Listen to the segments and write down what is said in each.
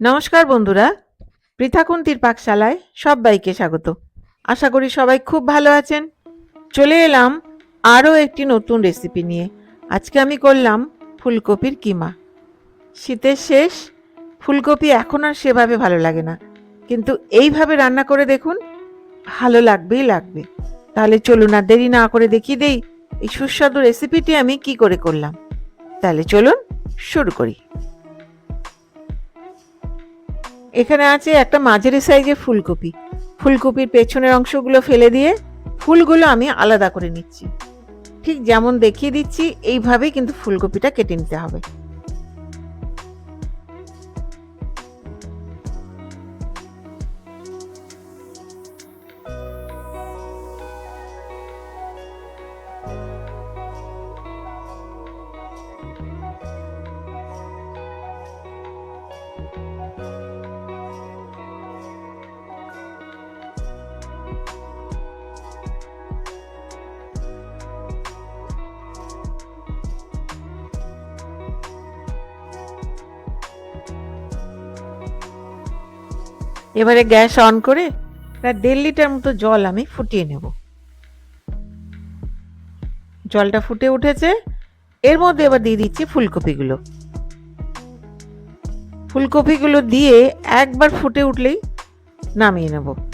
নমস্কার বন্ধুরা পৃথাকুন্তির পাকশালায় সবাইকে স্বাগত। আশা করি সবাই খুব ভালো আছেন। চলে এলাম আরও একটি নতুন রেসিপি নিয়ে। আজকে আমি করলাম ফুলকপির কিমা। শীতের শেষ, ফুলকপি এখন আর সেভাবে ভালো লাগে না। কিন্তু এইভাবে রান্না করে দেখুন, ভালো লাগবেই লাগবে। তাহলে চলুন আর দেরি না করে দেখিয়ে দেই এই সুস্বাদু রেসিপিটি আমি কি করে করলাম। তাহলে চলুন শুরু করি। এখানে আছে একটা মাঝারি সাইজের ফুলকপি। ফুলকপির পেছনের অংশগুলো ফেলে দিয়ে ফুলগুলো আমি আলাদা করে নিচ্ছি। ঠিক যেমন দেখিয়ে দিচ্ছি, এইভাবেই কিন্তু ফুলকপিটা কেটে নিতে হবে। এবারে গ্যাস অন করে প্রায় দেড় লিটার মতো জল আমি ফুটিয়ে নেব। জলটা ফুটে উঠেছে। এর মধ্যে এবার দিয়ে দিচ্ছি ফুলকপিগুলো। ফুলকপিগুলো দিয়ে একবার ফুটে উঠলেই নামিয়ে নেব।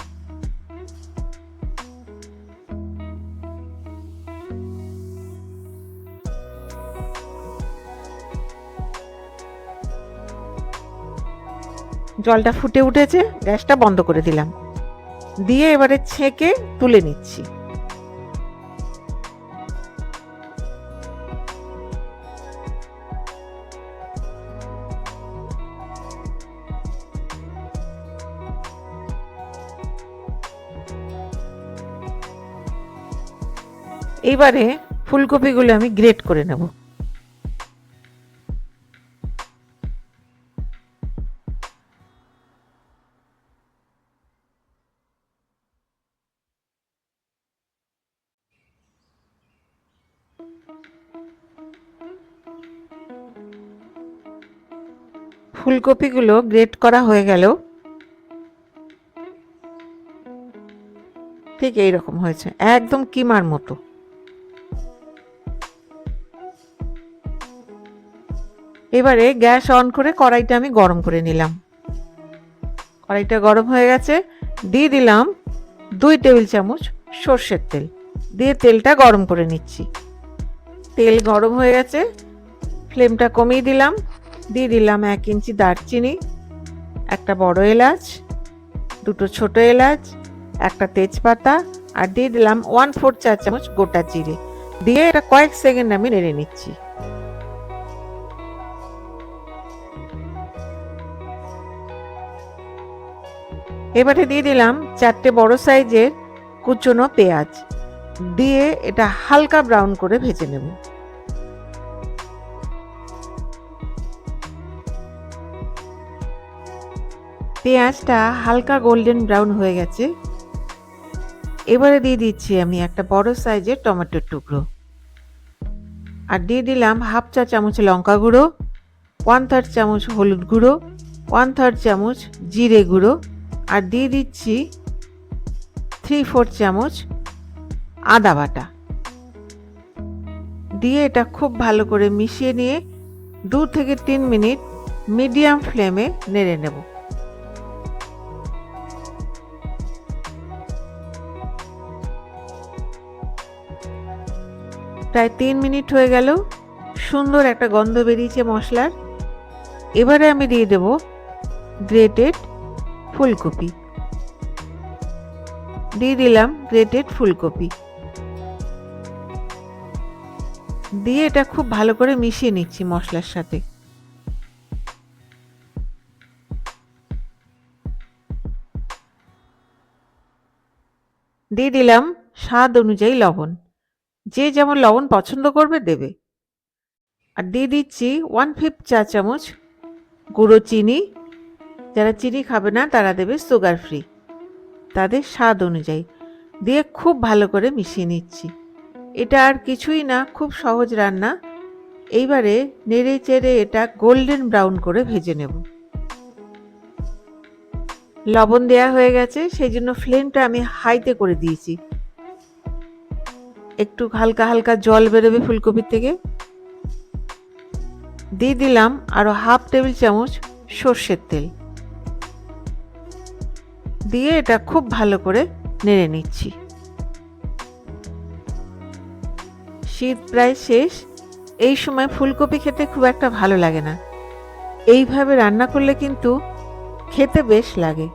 জলটা ফুটে উঠেছে, গ্যাসটা বন্ধ করে দিলাম। দিয়ে এবারে ছেঁকে তুলে নিচ্ছি। এবারে ফুলকপিগুলো আমি গ্রেট করে নেব। ফুলকপিগুলো গ্রেট করা হয়ে গেল। ঠিক এই রকম হয়েছে, একদম কিমার মতো। এবারে গ্যাস অন করে কড়াইটা আমি গরম করে নিলাম। কড়াইটা গরম হয়ে গেছে, দিয়ে দিলাম দুই টেবিল চামচ সর্ষের তেল। দিয়ে তেলটা গরম করে নিচ্ছি। তেল গরম হয়ে গেছে। ফ্লেমটা কমিয়ে দিলাম। দিয়ে দিলাম এক ইঞ্চি দারচিনি, একটা বড় এলাচ, দুটো ছোট এলাচ, একটা তেজপাতা, আর দিয়ে দিলাম ওয়ান ফোর চা চামচ গোটা জিরে। দিয়ে এটা কয়েক সেকেন্ড আমি নেড়ে নিচ্ছি। এবারে দিয়ে দিলাম চারটে বড় সাইজের কুচনো পেঁয়াজ। দিয়ে এটা হালকা ব্রাউন করে ভেজে নেব। পেঁয়াজটা হালকা গোল্ডেন ব্রাউন হয়ে গেছে। এবারে দিয়ে দিচ্ছি আমি একটা বড় সাইজের টমেটোর টুকরো। আর দিয়ে দিলাম হাফ চা চামচ লঙ্কা গুঁড়ো ওয়ান থার্ড চামচ হলুদ গুঁড়ো ওয়ান থার্ড চামচ জিরে গুঁড়ো, আর দিয়ে দিচ্ছি থ্রি ফোর চামচ আদা বাটা। দিয়ে এটা খুব ভালো করে মিশিয়ে নিয়ে দু থেকে তিন মিনিট মিডিয়াম ফ্লেমে নেড়ে নেব। প্রায় তিন মিনিট হয়ে গেল, সুন্দর একটা গন্ধ বেরিয়েছে মশলার। এবারে আমি দিয়ে দেব গ্রেটেড ফুলকপি। দিয়ে দিলাম গ্রেটেড ফুলকপি। দিয়ে এটা খুব ভালো করে মিশিয়ে নিচ্ছি মশলার সাথে। দিয়ে দিলাম স্বাদ অনুযায়ী লবণ। যে যেমন লবণ পছন্দ করবে দেবে। আর দিয়ে দিচ্ছি ওয়ান ফিফথ চা চামচ গুঁড়ো চিনি। যারা চিনি খাবে না, তারা দেবে সুগার ফ্রি তাদের স্বাদ অনুযায়ী। দিয়ে খুব ভালো করে মিশিয়ে নিচ্ছি। এটা আর কিছুই না, খুব সহজ রান্না। এইবারে নেড়ে চেড়ে এটা গোল্ডেন ব্রাউন করে ভেজে নেব। লবণ দেয়া হয়ে গেছে, সেই জন্য ফ্লেমটা আমি হাইতে করে দিয়েছি। একটু হালকা হালকা জল বেরোবে ফুলকপির থেকে। দিয়ে দিলাম আরও হাফ টেবিল চামচ সর্ষের তেল। দিয়ে এটা খুব ভালো করে নেড়ে নিচ্ছি। শীত প্রায় শেষ, এই সময় ফুলকপি খেতে খুব একটা ভালো লাগে না। এইভাবে রান্না করলে কিন্তু খেতে বেশ লাগে।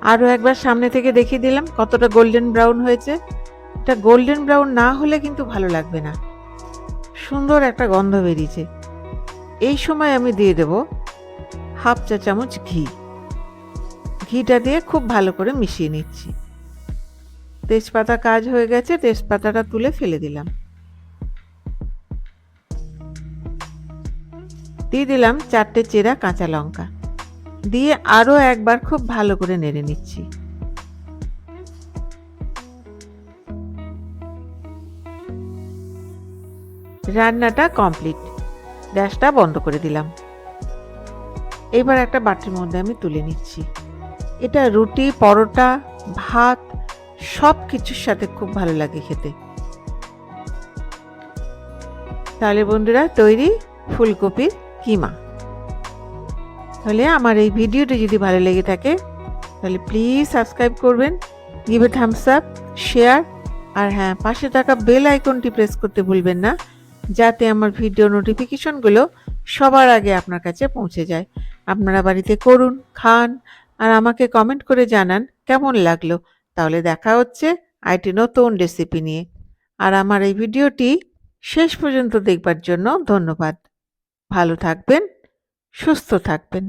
আরও একবার সামনে থেকে দেখিয়ে দিলাম কতটা গোল্ডেন ব্রাউন হয়েছে। এটা গোল্ডেন ব্রাউন না হলে কিন্তু ভালো লাগবে না। সুন্দর একটা গন্ধ বেরিয়েছে। এই সময় আমি দিয়ে দেব হাফ চা চামচ ঘি। ঘিটা দিয়ে খুব ভালো করে মিশিয়ে নিচ্ছি। তেজপাতা কাজ হয়ে গেছে, তেজপাতাটা তুলে ফেলে দিলাম। দিয়ে দিলাম চারটে চেরা কাঁচা লঙ্কা। দিয়ে আরও একবার খুব ভালো করে নেড়ে নিচ্ছি। রান্নাটা কমপ্লিট। গ্যাসটা বন্ধ করে দিলাম। এবার একটা বাটির মধ্যে আমি তুলে নিচ্ছি। এটা রুটি, পরোটা, ভাত সব কিছুর সাথে খুব ভালো লাগে খেতে। তাহলে বন্ধুরা, তৈরি ফুলকপির কিমা। তাহলে আমার এই ভিডিওটি যদি ভালো লেগে থাকে, তাহলে প্লিজ সাবস্ক্রাইব করবেন গিভ থামস আপ শেয়ার আর হ্যাঁ পাশে থাকা বেল আইকনটি প্রেস করতে ভুলবেন না, যাতে আমার ভিডিও নোটিফিকেশনগুলো সবার আগে আপনার কাছে পৌঁছে যায়। আপনারা বাড়িতে করুন, খান আর আমাকে কমেন্ট করে জানান, কেমন লাগল? তাহলে দেখা হচ্ছে আইটি নতুন রেসিপি নিয়ে। আর আমার এই ভিডিওটি শেষ পর্যন্ত দেখবার জন্য ধন্যবাদ। ভালো থাকবেন, সুস্থ থাকবেন।